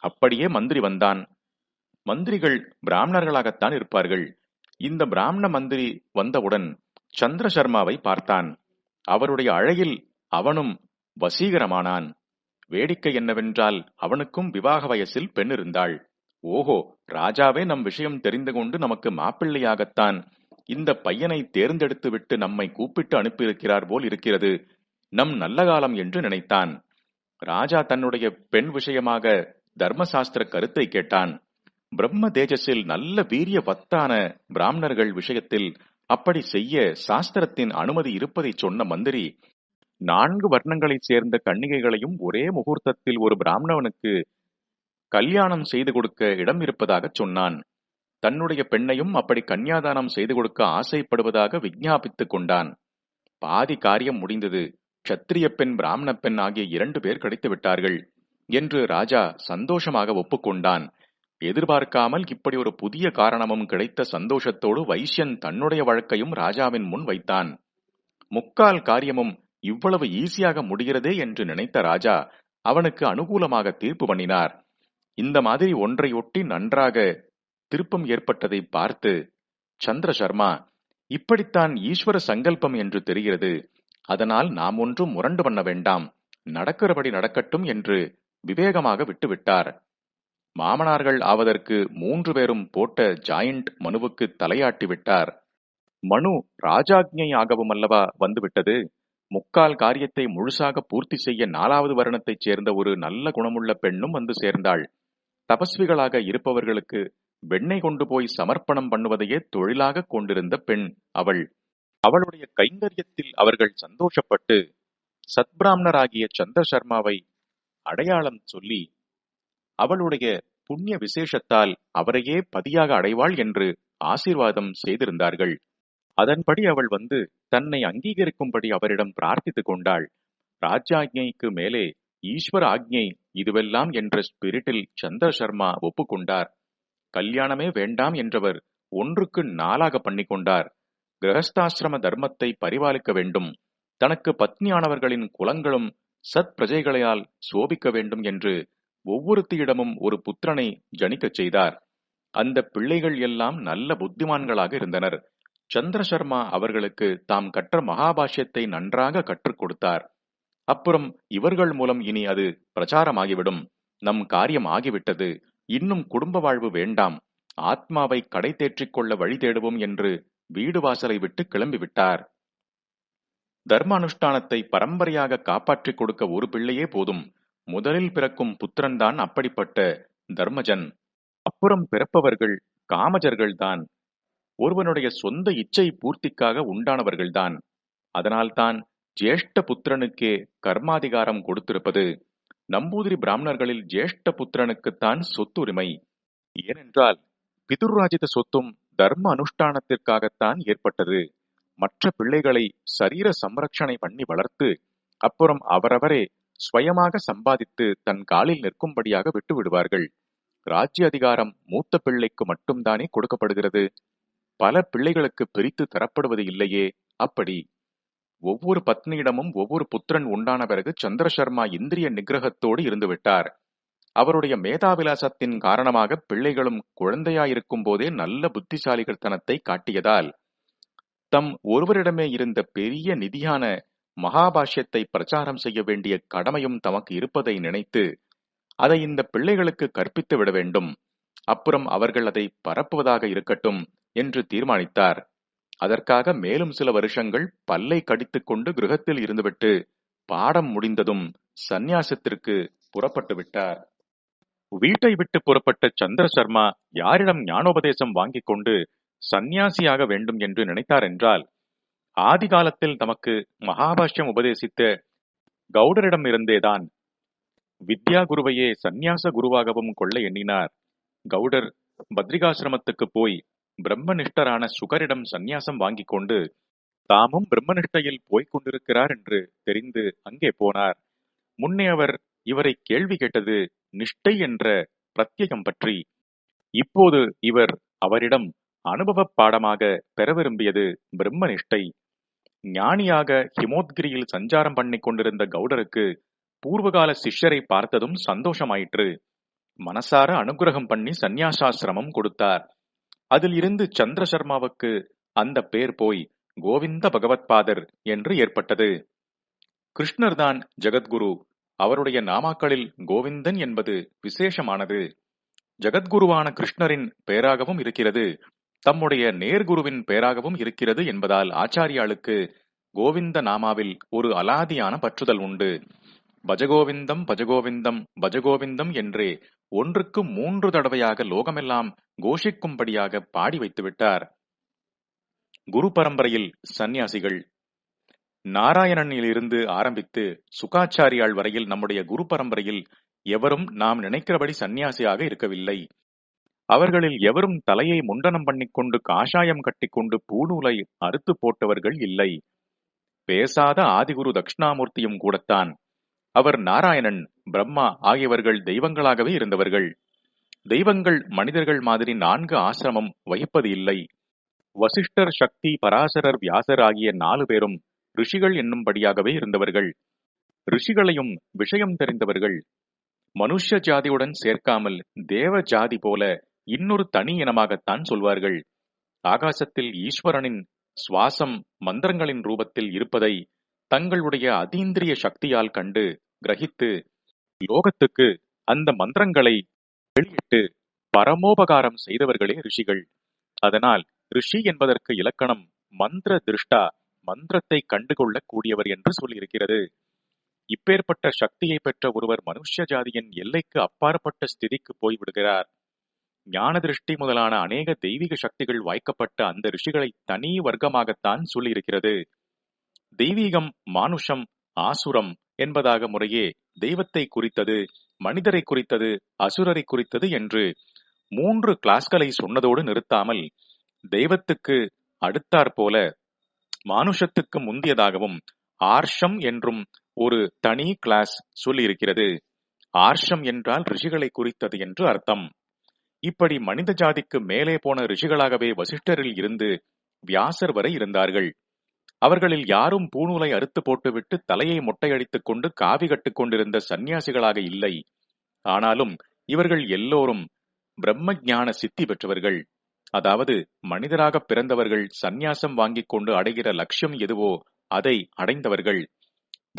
அப்படியே மந்திரி வந்தான். மந்திரிகள் பிராமணர்களாகத்தான் இருப்பார்கள். இந்த பிராமண மந்திரி வந்தவுடன் சந்திர சர்மாவை பார்த்தான். அவருடைய அழகில் அவனும் வசீகரமானான். வேடிக்கை என்னவென்றால் அவனுக்கும் விவாக வயசில் பெண் இருந்தாள். ஓஹோ ராஜாவே நம் விஷயம் தெரிந்து கொண்டு நமக்கு மாப்பிள்ளையாகத்தான். இந்த பையனை தேர்ந்தெடுத்து விட்டு நம்மை கூப்பிட்டு அனுப்பியிருக்கிறார் போல் இருக்கிறது. நம் நல்ல காலம் என்று நினைத்தான். ராஜா தன்னுடைய பெண் விஷயமாக தர்மசாஸ்திர கருத்தை கேட்டான். பிரம்ம தேஜஸில் நல்ல வீரிய வத்தான பிராமணர்கள் விஷயத்தில் அப்படி செய்ய சாஸ்திரத்தின் அனுமதி இருப்பதை சொன்ன மந்திரி நான்கு வர்ணங்களைச் சேர்ந்த கன்னிகைகளையும் ஒரே முகூர்த்தத்தில் ஒரு பிராமணவனுக்கு கல்யாணம் செய்து கொடுக்க இடம் இருப்பதாக சொன்னான். தன்னுடைய பெண்ணையும் அப்படி கன்னியாதானம் செய்து கொடுக்க ஆசைப்படுவதாக விஞ்ஞாபித்துக் கொண்டான். பாதி காரியம் முடிந்தது. க்ஷத்திரிய பெண் பிராமண பெண் ஆகிய இரண்டு பேர் கிடைத்து விட்டார்கள் என்று ராஜா சந்தோஷமாக ஒப்புக்கொண்டான். எதிர்பார்க்காமல் இப்படி ஒரு புதிய காரணமும் கிடைத்த சந்தோஷத்தோடு வைஷ்யன் தன்னுடைய வழக்கையும் ராஜாவின் முன் வைத்தான். முக்கால் காரியமும் இவ்வளவு ஈஸியாக முடிகிறதே என்று நினைத்த ராஜா அவனுக்கு அனுகூலமாக தீர்ப்பு பண்ணினார். இந்த மாதிரி ஒன்றையொட்டி நன்றாக திருப்பம் ஏற்பட்டதை பார்த்து சந்திர சர்மா இப்படித்தான் ஈஸ்வர சங்கல்பம் என்று தெரிகிறது. அதனால் நாம் ஒன்றும் முரண்டு பண்ண வேண்டாம். நடக்கிறபடி நடக்கட்டும் என்று விவேகமாக விட்டுவிட்டார். மாமனார்கள் ஆவதற்கு மூன்று பேரும் போட்ட ஜாயிண்ட் மனுவுக்கு தலையாட்டி விட்டார். மனு ராஜாக்ஞை ஆகவும் அல்லவா வந்துவிட்டது முக்கால் காரியத்தை முழுசாக பூர்த்தி செய்ய நாலாவது வருணத்தைச் சேர்ந்த ஒரு நல்ல குணமுள்ள பெண்ணும் வந்து சேர்ந்தாள். தபஸ்விகளாக இருப்பவர்களுக்கு வெண்ணெய் கொண்டு போய் சமர்ப்பணம் பண்ணுவதையே தொழிலாக கொண்டிருந்த பெண் அவள். அவளுடைய கைங்கரியத்தில் அவர்கள் சந்தோஷப்பட்டு சத்பிராமணராகிய சந்திர சர்மாவை அடையாளம் சொல்லி அவளுடைய புண்ணிய விசேஷத்தால் அவரையே பதியாக அடைவாள் என்று ஆசீர்வாதம் செய்திருந்தார்கள். அதன்படி அவள் வந்து தன்னை அங்கீகரிக்கும்படி அவரிடம் பிரார்த்தித்துக் கொண்டாள். ராஜாஜ்ஞைக்கு மேலே ஈஸ்வர ஆக்ஞை இதுவெல்லாம் என்ற ஸ்பிரிட்டில் சந்திர சர்மா ஒப்புக்கொண்டார். கல்யாணமே வேண்டாம் என்றவர் ஒன்றுக்கு நாளாக பண்ணிக்கொண்டார். கிரகஸ்தாசிரம தர்மத்தை பரிபாலிக்க வேண்டும். தனக்கு பத்னியானவர்களின் குலங்களும் சத் பிரஜைகளையால் சோபிக்க வேண்டும் என்று ஒவ்வொருத்தியிடமும் ஒரு புத்திரனை ஜனிக்கச் செய்தார். அந்த பிள்ளைகள் எல்லாம் நல்ல புத்திமான்களாக இருந்தனர். சந்திரசர்மா அவர்களுக்கு தாம் கற்ற மகாபாஷ்யத்தை நன்றாக கற்றுக் கொடுத்தார். அப்புறம் இவர்கள் மூலம் இனி அது பிரச்சாரமாகிவிடும். நம் காரியம் ஆகிவிட்டது. இன்னும் குடும்ப வாழ்வு வேண்டாம். ஆத்மாவை கடை தேற்றிக் கொள்ள வழி தேடுவோம் என்று வீடு வாசலை விட்டு கிளம்பிவிட்டார். தர்ம அனுஷ்டானத்தை பரம்பரையாக காப்பாற்றிக் கொடுக்க ஒரு பிள்ளையே போதும். முதலில் பிறக்கும் புத்திரன்தான் அப்படிப்பட்ட தர்மஜன். அப்புறம் பிறப்பவர்கள் காமஜர்கள்தான். ஒருவனுடைய சொந்த இச்சை பூர்த்திக்காக உண்டானவர்கள்தான். அதனால்தான் ஜேஷ்ட புத்திரனுக்கே கர்மாதிகாரம் கொடுத்திருப்பது. நம்பூதிரி பிராமணர்களில் ஜேஷ்ட புத்திரனுக்குத்தான் சொத்துரிமை. ஏனென்றால் பிதுர்ராஜித சொத்தும் தர்ம அனுஷ்டானத்திற்காகத்தான் ஏற்பட்டது. மற்ற பிள்ளைகளை சரீர சம்ரட்சணை பண்ணி வளர்த்து அப்புறம் அவரவரே ஸ்வயமாக சம்பாதித்து தன் காலில் நிற்கும்படியாக விட்டு விடுவார்கள். ராஜ்ய அதிகாரம் மூத்த பிள்ளைக்கு மட்டும்தானே கொடுக்கப்படுகிறது? பல பிள்ளைகளுக்கு பிரித்து தரப்படுவது இல்லையே? அப்படி. ஒவ்வொரு பத்னியிடமும் ஒவ்வொரு புத்திரன் உண்டான பிறகு சந்திரசர்மா இந்திரிய நிகிரகத்தோடு இருந்துவிட்டார் அவருடைய மேதாவிலாசத்தின் காரணமாக பிள்ளைகளும் குழந்தையாயிருக்கும் போதே நல்ல புத்திசாலிகள் தனத்தை காட்டியதால் தம் ஒருவரிடமே இருந்த பெரிய நிதியான மகாபாஷ்யத்தை பிரச்சாரம் செய்ய வேண்டிய கடமையும் தமக்கு இருப்பதை நினைத்து அதை இந்த பிள்ளைகளுக்கு கற்பித்து விட வேண்டும். அப்புறம் அவர்கள் அதை பரப்புவதாக இருக்கட்டும் என்று தீர்மானித்தார். அதற்காக மேலும் சில வருஷங்கள் பல்லை கடித்துக் கொண்டு கிரகத்தில் இருந்துவிட்டு பாடம் முடிந்ததும் சந்நியாசத்திற்கு புறப்பட்டு விட்டார். வீட்டை விட்டு புறப்பட்ட சந்திர சர்மா யாரிடம் ஞானோபதேசம் வாங்கிக் கொண்டு சந்நியாசியாக வேண்டும் என்று நினைத்தார் என்றால் ஆதி காலத்தில் தமக்கு மகாபாஷ்யம் உபதேசித்த கௌடரிடம் இருந்தேதான் வித்யா குருவையே சந்நியாச குருவாகவும் கொள்ள எண்ணினார். கௌடர் பத்ரிகாசிரமத்துக்கு போய் பிரம்மனிஷ்டரான சுகரிடம் சந்நியாசம் வாங்கிக் கொண்டு தாமும் பிரம்மனிஷ்டையில் போய்க் கொண்டிருக்கிறார் என்று தெரிந்து அங்கே போனார். முன்னே அவர் இவரை கேள்வி கேட்டது நிஷ்டை என்ற பிரத்யகம் பற்றி இப்போது இவர் அவரிடம் அனுபவப் பாடமாக பெற விரும்பியது பிரம்மனிஷ்டை. ஞானியாக ஹிமோத்கிரியில் சஞ்சாரம் பண்ணி கொண்டிருந்த கௌடருக்கு பூர்வகால சிஷ்யரை பார்த்ததும் சந்தோஷமாயிற்று. மனசார அனுகிரகம் பண்ணி சந்நியாசாசிரமம் கொடுத்தார். அதில் இருந்து சந்திரசர்மாவுக்கு அந்த பேர் போய் கோவிந்த பகவத்பாதர் என்று ஏற்பட்டது. கிருஷ்ணர்தான் ஜெகத்குரு. அவருடைய நாமாக்களில் கோவிந்தன் என்பது விசேஷமானது. ஜெகத்குருவான கிருஷ்ணரின் பெயராகவும் இருக்கிறது. தம்முடைய நேர்குருவின் பெயராகவும் இருக்கிறது என்பதால் ஆச்சாரியாளுக்கு கோவிந்த நாமாவில் ஒரு அலாதியான பற்றுதல் உண்டு. பஜகோவிந்தம் பஜகோவிந்தம் பஜகோவிந்தம் என்றே ஒன்றுக்கு மூன்று தடவையாக லோகமெல்லாம் கோஷிக்கும்படியாக பாடி வைத்துவிட்டார். குரு பரம்பரையில் சந்நியாசிகள். நாராயணனிலிருந்து ஆரம்பித்து சுகாச்சாரியாள் வரையில் நம்முடைய குரு பரம்பரையில் எவரும் நாம் நினைக்கிறபடி சந்நியாசியாக இருக்கவில்லை. அவர்களில் எவரும் தலையை முண்டனம் பண்ணிக்கொண்டு காஷாயம் கட்டிக்கொண்டு பூநூலை அறுத்து போட்டவர்கள் இல்லை. பேசாத ஆதிகுரு தட்சிணாமூர்த்தியும் கூடத்தான். அவர் நாராயணன் பிரம்மா ஆகியவர்கள் தெய்வங்களாகவே இருந்தவர்கள். தெய்வங்கள் மனிதர்கள் மாதிரி நான்கு ஆசிரமம் வகிப்பது இல்லை. வசிஷ்டர் சக்தி பராசரர் வியாசர் ஆகிய நாலு பேரும் ரிஷிகள் என்னும்படியாகவே இருந்தவர்கள். ரிஷிகளையும் விஷயம் தெரிந்தவர்கள். மனுஷ்ய ஜாதியுடன் சேர்க்காமல் தேவ ஜாதி போல இன்னொரு தனி இனமாகத்தான் சொல்வார்கள். ஆகாசத்தில் ஈஸ்வரனின் சுவாசம் மந்திரங்களின் ரூபத்தில் இருப்பதை தங்களுடைய அதீந்திரிய சக்தியால் கண்டு கிரகித்து லோகத்துக்கு அந்த மந்திரங்களை வெளியிட்டு பரமோபகாரம் செய்தவர்களே ரிஷிகள். அதனால் ரிஷி என்பதற்கு இலக்கணம் மந்திர திருஷ்டா மந்திரத்தை கண்டுகொள்ளக் கூடியவர் என்று சொல்லியிருக்கிறது. இப்பேற்பட்ட சக்தியை பெற்ற ஒருவர் மனுஷ்ய ஜாதியின் எல்லைக்கு அப்பாற்பட்ட ஸ்திதிக்கு போய்விடுகிறார். ஞான திருஷ்டி முதலான அநேக தெய்வீக சக்திகள் வாய்க்கப்பட்ட அந்த ரிஷிகளை தனி வர்க்கமாகத்தான் சொல்லியிருக்கிறது. தெய்வீகம் மானுஷம் ஆசுரம் என்பதாக முறையே தெய்வத்தை குறித்தது மனிதரை குறித்தது அசுரரை குறித்தது என்று மூன்று கிளாஸ்களை சொன்னதோடு நிறுத்தாமல் தெய்வத்துக்கு அடுத்தாற்போல மானுஷத்துக்கு முந்தியதாகவும் ஆர்ஷம் என்றும் ஒரு தனி கிளாஸ் சொல்லியிருக்கிறது. ஆர்ஷம் என்றால் ரிஷிகளை குறித்தது என்று அர்த்தம். இப்படி மனித ஜாதிக்கு மேலே போன ரிஷிகளாகவே வசிஷ்டரில் இருந்து வியாசர் வரை இருந்தார்கள். அவர்களில் யாரும் பூநூலை அறுத்து போட்டுவிட்டு தலையை மொட்டையடித்துக் கொண்டு காவி கட்டுக் கொண்டிருந்த சந்நியாசிகளாக இல்லை. ஆனாலும் இவர்கள் எல்லோரும் பிரம்ம ஞான சித்தி பெற்றவர்கள். அதாவது மனிதராக பிறந்தவர்கள் சந்நியாசம் வாங்கிக் கொண்டு அடைகிற லட்சியம் எதுவோ அதை அடைந்தவர்கள்.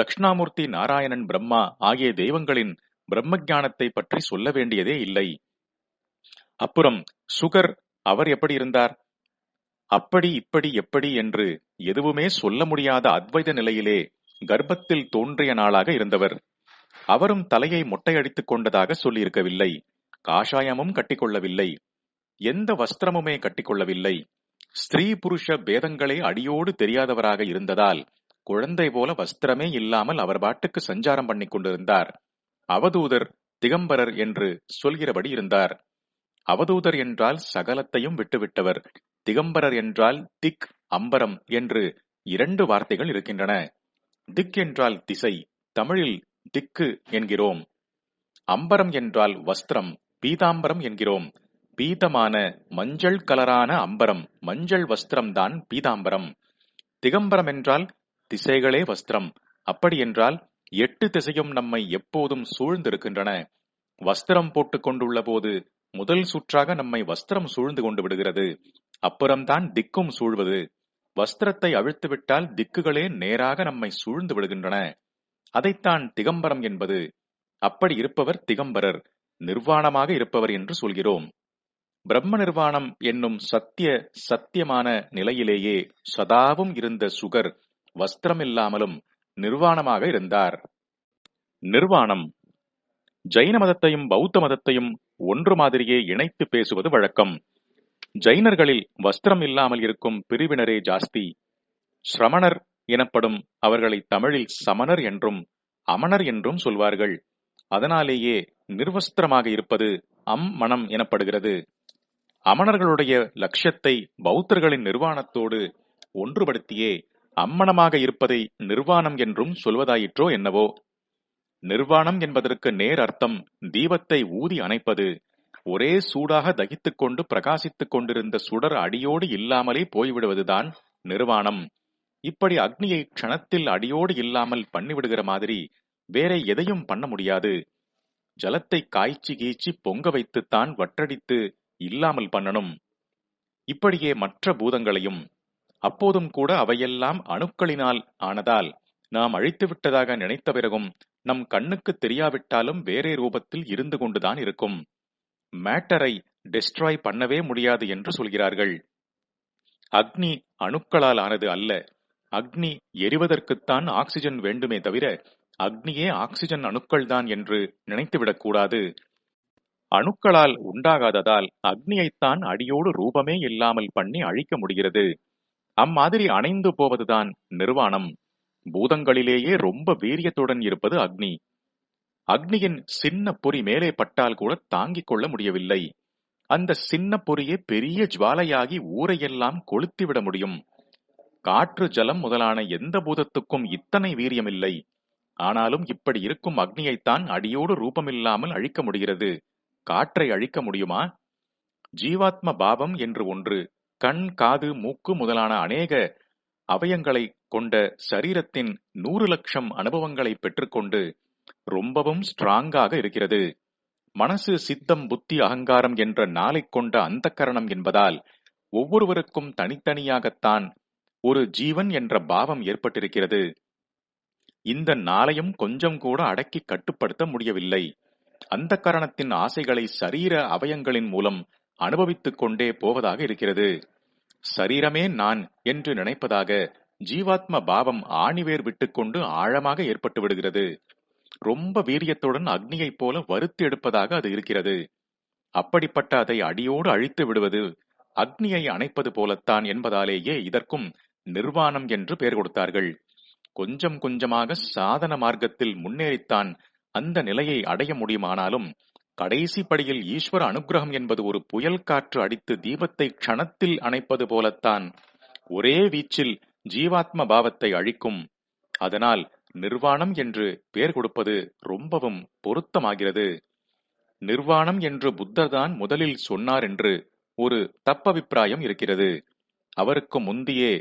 தக்ஷணாமூர்த்தி நாராயணன் பிரம்மா ஆகிய தெய்வங்களின் பிரம்ம ஞானத்தை பற்றி சொல்ல வேண்டியதே இல்லை. அப்புறம் சுகர் அவர் எப்படி இருந்தார்? அப்படி இப்படி எப்படி? என்று எதுவுமே சொல்ல முடியாத அத்வைத நிலையிலே கர்ப்பத்தில் தோன்றிய நாளாக இருந்தவர். அவரும் தலையை மொட்டையடித்துக் கொண்டதாக சொல்லியிருக்கவில்லை. காஷாயமும் கட்டிக்கொள்ளவில்லை. எந்த வஸ்திரமுமே கட்டிக்கொள்ளவில்லை. ஸ்திரீ புருஷ பேதங்களே அடியோடு தெரியாதவராக இருந்ததால் குழந்தை போல வஸ்திரமே இல்லாமல் அவர் பாட்டுக்கு சஞ்சாரம் பண்ணிக் கொண்டிருந்தார். அவதூதர் திகம்பரர் என்று சொல்கிறபடி இருந்தார். அவதூதர் என்றால் சகலத்தையும் விட்டுவிட்டவர். திகம்பரர் என்றால் திக் அம்பரம் என்று இரண்டு வார்த்தைகள் இருக்கின்றன. திக் என்றால் திசை தமிழில் திக்கு என்கிறோம். அம்பரம் என்றால் வஸ்திரம் பீதாம்பரம் என்கிறோம். பீதமான மஞ்சள் கலரான அம்பரம் மஞ்சள் வஸ்திரம்தான் பீதாம்பரம். திகம்பரம் என்றால் திசைகளே வஸ்திரம். அப்படி என்றால் எட்டு திசையும் நம்மை எப்போதும் சூழ்ந்திருக்கின்றன. வஸ்திரம் போட்டுக் கொண்டுள்ள போது முதல் சுற்றாக நம்மை வஸ்திரம் சூழ்ந்து கொண்டு விடுகிறது. அப்புறம்தான் திக்கும் சூழ்வது. வஸ்திரத்தை அழுத்துவிட்டால் திக்குகளே நேராக நம்மை சூழ்ந்து விடுகின்றன. அதைத்தான் திகம்பரம் என்பது. அப்படி இருப்பவர் திகம்பரர் நிர்வாணமாக இருப்பவர் என்று சொல்கிறோம். பிரம்ம நிர்வாணம் என்னும் சத்திய சத்தியமான நிலையிலேயே சதாவும் இருந்த சுகர் வஸ்திரமில்லாமலும் நிர்வாணமாக இருந்தார். நிர்வாணம் ஜைன மதத்தையும் பௌத்த மதத்தையும் ஒன்று மாதிரியே இணைத்து பேசுவது வழக்கம். ஜைனர்களில் வஸ்திரம் இல்லாமல் இருக்கும் பிரிவினரே ஜாஸ்தி. ஸ்ரமணர் எனப்படும் அவர்களை தமிழில் சமணர் என்றும் அமணர் என்றும் சொல்வார்கள். அதனாலேயே நிர்வஸ்திரமாக இருப்பது அம் மனம் எனப்படுகிறது. அமணர்களுடைய லட்சியத்தை பௌத்தர்களின் நிர்வாணத்தோடு ஒன்றுபடுத்தியே அம்மணமாக இருப்பதை நிர்வாணம் என்றும் சொல்வதாயிற்றோ என்னவோ? நிர்வாணம் என்பதற்கு நேர் அர்த்தம். தீபத்தை ஊதி அணைப்பது. ஒரே சூடாக தகித்துக் கொண்டு பிரகாசித்துக் கொண்டிருந்த சுடர் அடியோடு இல்லாமலே போய்விடுவதுதான் நிர்வாணம். இப்படி அக்னியை க்ஷணத்தில் அடியோடு இல்லாமல் பண்ணிவிடுகிற மாதிரி வேற எதையும் பண்ண முடியாது. ஜலத்தை காய்ச்சி கீச்சி பொங்க வைத்துத்தான் வற்றடித்து இல்லாமல் பண்ணணும். இப்படியே மற்ற பூதங்களையும். அப்போதும் கூட அவையெல்லாம் அணுக்களினால் ஆனதால் நாம் அழித்து விட்டதாக நினைத்த பிறகும் நம் கண்ணுக்கு தெரியாவிட்டாலும் வேறே ரூபத்தில் இருந்து கொண்டுதான் இருக்கும். மேட்டரை டெஸ்ட்ராய் பண்ணவே முடியாது என்று சொல்கிறார்கள். அக்னி அணுக்களால் ஆனது அல்ல. அக்னி எரிவதற்குத்தான் ஆக்சிஜன் வேண்டுமே தவிர அக்னியே ஆக்சிஜன் அணுக்கள் தான் என்று நினைத்துவிடக் கூடாது. அணுக்களால் உண்டாகாததால் அக்னியைத்தான் அடியோடு ரூபமே இல்லாமல் பண்ணி அழிக்க முடிகிறது. அம்மாதிரி அணைந்து போவதுதான் நிர்வாணம். பூதங்களிலேயே ரொம்ப வீரியத்துடன் இருப்பது அக்னி. அக்னியின் சின்ன பொறி மேலே பட்டால் கூட தாங்கிக் கொள்ள முடியவில்லை. அந்த சின்ன பொறியே பெரிய ஜுவாலையாகி ஊரையெல்லாம் கொளுத்திவிட முடியும். காற்று ஜலம் முதலான எந்த பூதத்துக்கும் இத்தனை வீரியமில்லை. ஆனாலும் இப்படி இருக்கும் அக்னியைத்தான் அடியோடு ரூபமில்லாமல் அழிக்க முடிகிறது. காற்றை அழிக்க முடியுமா? ஜீவாத்ம பாவம் என்று ஒன்று கண் காது மூக்கு முதலான அநேக அவயங்களை கொண்ட சரீரத்தின் நூறு லட்சம் அனுபவங்களை பெற்றுக்கொண்டு ரொம்பவும் ஸ்ட்ராங்காக இருக்கிறது. மனசு சித்தம் புத்தி அகங்காரம் என்ற நாளை கொண்ட அந்த கரணம் என்பதால் ஒவ்வொருவருக்கும் தனித்தனியாகத்தான் ஒரு ஜீவன் என்ற பாவம் ஏற்பட்டிருக்கிறது. இந்த நாளையும் கொஞ்சம் கூட அடக்கி கட்டுப்படுத்த முடியவில்லை. அந்த கரணத்தின் ஆசைகளை சரீர அவயங்களின் மூலம் அனுபவித்துக் கொண்டே போவதாக இருக்கிறது. சரீரமே நான் என்று நினைப்பதாக ஜீவாத்ம பாவம் ஆணிவேர் விட்டுக்கொண்டு ஆழமாக ஏற்பட்டு விடுகிறது. ரொம்ப வீரியத்துடன் அக்னியைப் போல வறுத்து எடுப்பதாக அது இருக்கிறது. அப்படிப்பட்ட அதை அடியோடு அழித்து விடுவது அக்னியை அணைப்பது போலத்தான் என்பதாலேயே இதற்கும் நிர்வாணம் என்று பெயர் கொடுத்தார்கள். கொஞ்சம் கொஞ்சமாக சாதன மார்க்கத்தில் முன்னேறித்தான் அந்த நிலையை அடைய முடியுமானாலும் கடைசி படியில் ஈஸ்வர அனுகிரகம் என்பது ஒரு புயல் காற்று அடித்து தீபத்தை க்ஷணத்தில் அணைப்பது போலத்தான் ஒரே வீச்சில் ஜீவாத்ம பாவத்தை அழிக்கும். அதனால் நிர்வாணம் என்று பெயர் கொடுப்பது ரொம்பவும் பொருத்தமாகிறது. நிர்வாணம் என்று புத்தர்தான் முதலில் சொன்னார் என்று ஒரு தப்பபிப்பிராயம் இருக்கிறது. அவருக்கு முந்தியே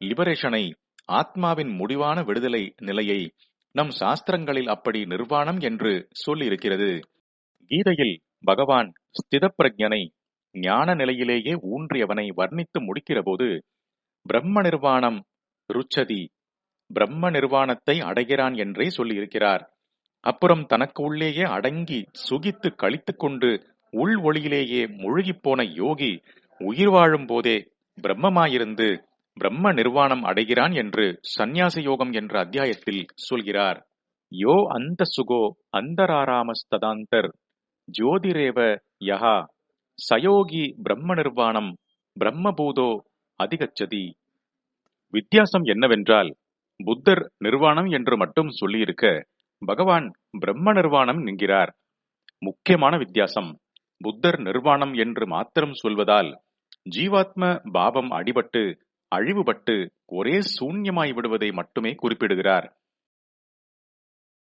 லிபரேஷனை ஆத்மாவின் முடிவான விடுதலை நிலையை நம் சாஸ்திரங்களில் அப்படி நிர்வாணம் என்று சொல்லியிருக்கிறது. கீதையில் பகவான் ஸ்திதப்பிரஜனை ஞான நிலையிலேயே ஊன்றியவனை வர்ணித்து முடிக்கிற போது பிரம்ம நிர்வாணம் ருச்சதி. பிரம்ம நிர்வாணத்தை அடைகிறான் என்றே சொல்லியிருக்கிறார். அப்புறம் தனக்கு உள்ளேயே அடங்கி சுகித்து கழித்துக் கொண்டு உள் ஒளியிலேயே முழுகிப் போன யோகி உயிர் வாழும் போதே பிரம்மமாயிருந்து பிரம்ம நிர்வாணம் அடைகிறான் என்று சந்நியாச யோகம் என்ற அத்தியாயத்தில் சொல்கிறார். யோ அந்த சுகோ அந்தராராமஸ்ததாந்தர். ஜோதிரேவ யஹா. சயோகி பிரம்ம நிர்வாணம் பிரம்மபூதோ அதிகச்சதி. வித்தியாசம் என்னவென்றால் புத்தர் நிர்வாணம் என்று மட்டும் சொல்லியிருக்க பகவான் பிரம்ம நிர்வாணம் என்கிறார். முக்கியமான வித்தியாசம் புத்தர் நிர்வாணம் என்று மாத்திரம் சொல்வதால் ஜீவாத்ம பாவம் அடிபட்டு அழிவுபட்டு ஒரே சூன்யமாய் விடுவதை மட்டுமே குறிப்பிடுகிறார்.